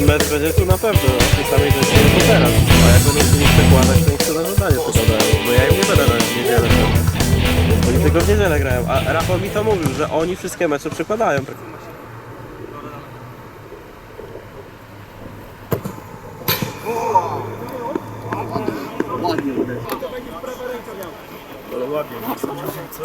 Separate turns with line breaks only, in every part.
mecz będzie tu na pewno o tej samej godzinie teraz. A jak będą nie przekładać, to niech to na żądanie przekładają, bo ja im nie będę na w niedzielę. Oni tylko w niedzielę grają, a Rafał mi to mówił, że oni wszystkie mecze przekładają. Ale ładnie, co?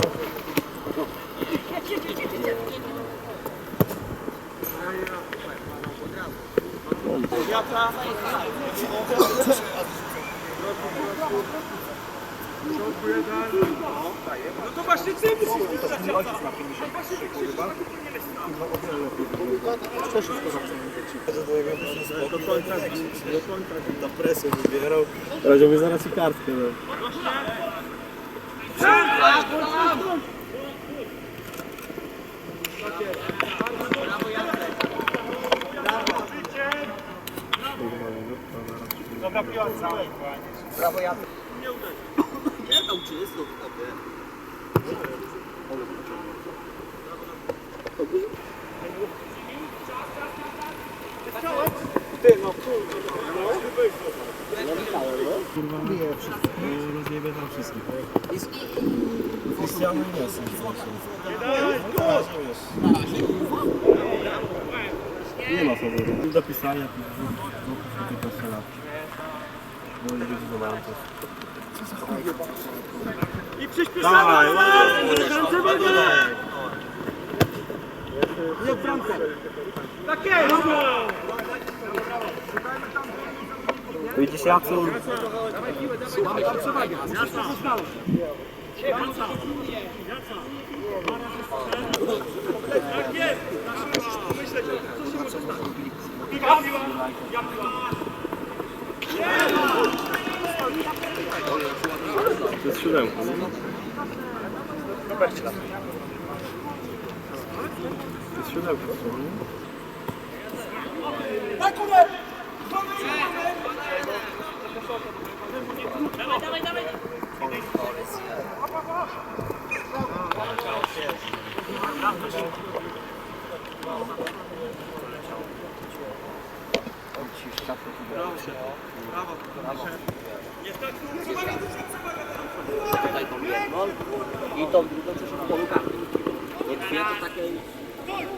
No to właśnie ty musisz być zaciągnięty.
Też wszystko zawsze
Do końca, do końca. Na presję wybierał. Radził mi zaraz i kartkę. No.
Tak, tak, tak.
Dobra piątka.
Brawo Jacek. Nie uderzył. Nie w kopie. Ty no kurde,
Nie, rozjebę tam wszystkich. Krystiany nie. Nie ma faworytu. Do pisania, do, do, do, do, do, no nie ludzi mają to.
I przyspieszamy!
Dawaj, Nie
w bramce! Tak jest!
Widzisz Jacun?
Mamy tam przewagę. Jasna. Jasna. Tak jest! Myśleć o tym. Co się może stać? Ja piła!
Ja piła! To jest siódemka. No. To jest siódemka. No. Tak,
Proszę, brawo, brawo. Tutaj tą jedną i tą drugą przeszłą po rukach. Nie to takiej...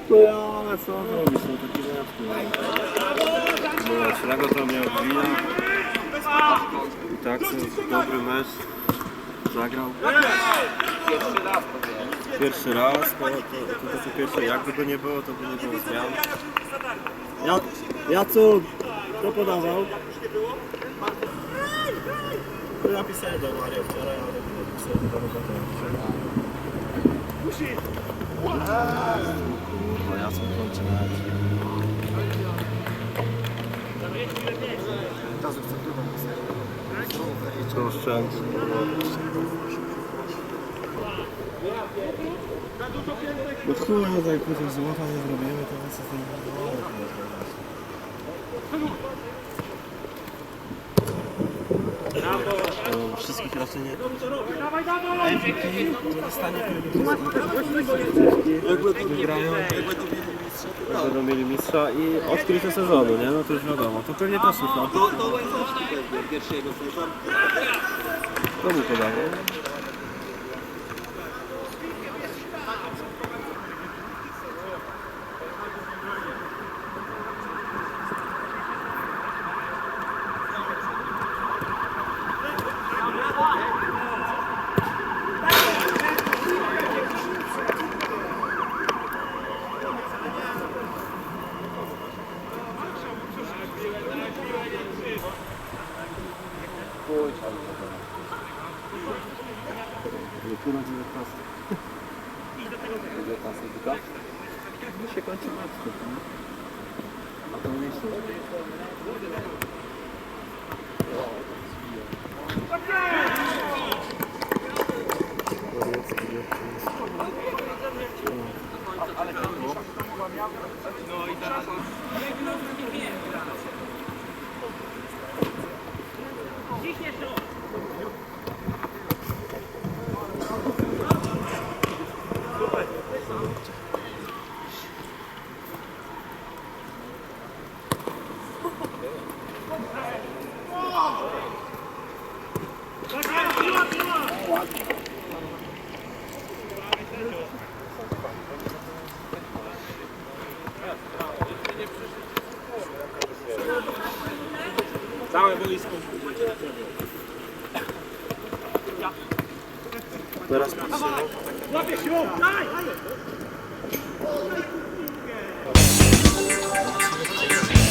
No ale co zrobić, są takie żarty. Bo Ślego to miał. I tak to dobry mecz. Zagrał.
Pierwszy raz to
Pierwszy raz, to, to, to, to pierwsze. Jak by nie było, to by nie było zmian. Ja, ja co? Kto podawał? Jak już nie było? Do Maria wczoraj, ale nie napisałem do Maria Musi! Kurwa, ja sobie kończę na Teraz chcę drugą pisać. To szczęście. Od chuj, jak złota nie zrobimy, to jest Wszystkich raczej nie. Jakby tu nie grają, jakby będą mieli mistrza i odkrycie sezonu, nie? No to już wiadomo. To pewnie też nie To był podawał.
Pójdź, ale to tam.
Nie tu na 19. Idę
19
tylko? Mi się kończy matko. A to miejsce. Ale to
No i teraz...
Teraz podsunął. Łapie się! Daj! Daj!